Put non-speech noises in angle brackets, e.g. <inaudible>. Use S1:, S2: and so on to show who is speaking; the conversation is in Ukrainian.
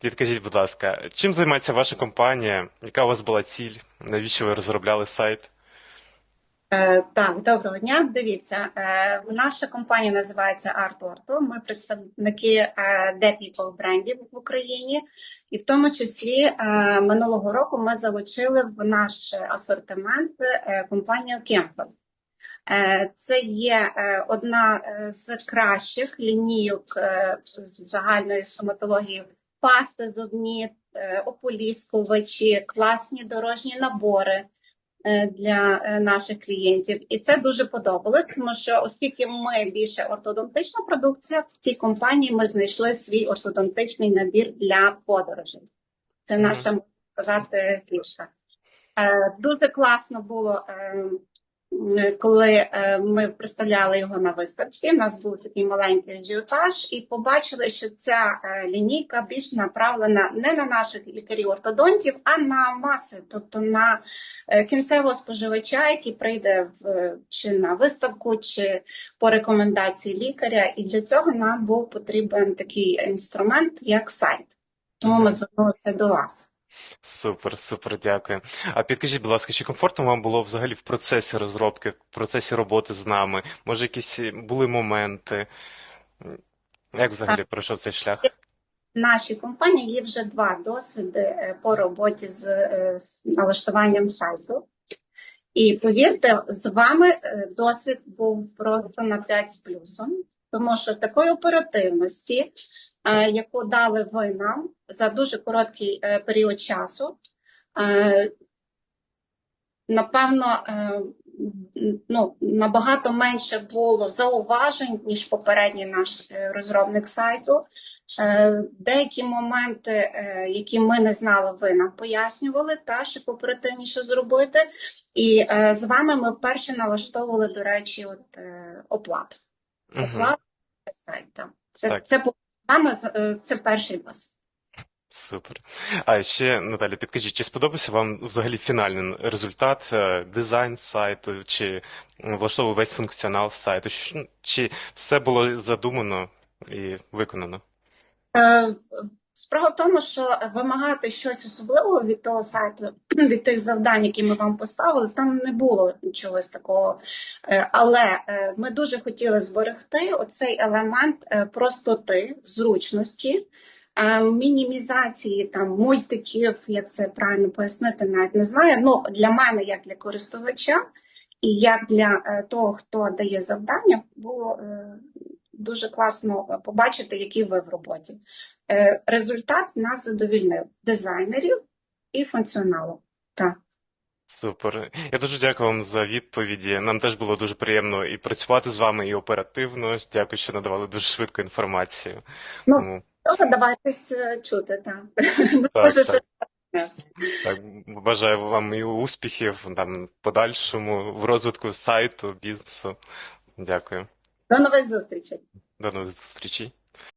S1: Підкажіть, будь ласка, чим займається ваша компанія? Яка у вас була ціль? Навіщо ви розробляли сайт?
S2: Е, Так, доброго дня. Дивіться, е, наша компанія називається Art Orto. Ми представники е, People брендів в Україні, і в тому числі минулого року ми залучили в наш асортимент компанію. Е, Це є одна з кращих лінійок загальної стоматології пасти зубні, е, ополіскувачі, класні дорожні набори е, для е, наших клієнтів. І це дуже подобалось, тому що оскільки ми більше ортодонтична продукція, в цій компанії ми знайшли свій ортодонтичний набір для подорожей. Це наша можна сказати фішка. Дуже класно було, е, м, коли е, ми представляли його на виставці. У нас був такий маленький ажіотаж, і побачили, що ця е, лінійка більш направлена не на наших лікарів-ортодонтів, а на маси, тобто на е, кінцевого споживача, який прийде в чи на виставку, чи по рекомендації лікаря. І для цього нам був потрібен такий інструмент, як сайт. Тому ми звернулися до вас.
S1: Супер, супер, дякую. А підкажіть, будь ласка, чи комфортно вам було взагалі в процесі розробки, в процесі роботи з нами? Може, якісь були моменти? Як взагалі пройшов цей шлях?
S2: В нашій компанії є вже два досвіди е, по роботі з е, налаштуванням сайту. І повірте, з вами е, досвід був просто на 5 з плюсом, тому що такої оперативності, е, яку дали ви нам за дуже короткий е, період часу, е, напевно, ну, набагато менше було зауважень, ніж попередній наш розробник сайту. Деякі моменти, які ми не знали, ви нам пояснювали, та щоб оперативніше зробити. І з вами ми вперше налаштовували, до речі, от оплату. Оплату сайта. Це,
S1: Так.
S2: це, саме е, це перший досвід.
S1: Супер. А ще, Наталя, підкажіть, чи сподобався вам взагалі фінальний результат, е, дизайн сайту, чи влаштовував весь функціонал сайту? Чи все було задумано і виконано?
S2: Справа в тому, що вимагати щось особливого від того сайту, <clears throat> від тих завдань, які ми вам поставили, там не було чогось такого. Е, Але е, ми дуже хотіли зберегти оцей елемент е, простоти, зручності, мінімізації там мультиків, як це правильно пояснити, навіть не знаю. Ну для мене, як для користувача, і як для того, хто дає завдання, було дуже класно побачити, які ви в роботі. Е, Результат нас задовільнив дизайнерів і функціоналу. Так.
S1: Супер. Я дуже дякую вам за відповіді. Нам теж було дуже приємно і працювати з вами, і оперативно. Дякую, що надавали дуже швидку інформацію.
S2: Ну,
S1: Тому
S2: давайтесь е, чути, <laughs> так.
S1: так, так. Так, бажаю вам і успіхів там подальшому в розвитку сайту, бізнесу. Дякую.
S2: До нових зустрічей.
S1: До нових зустрічей.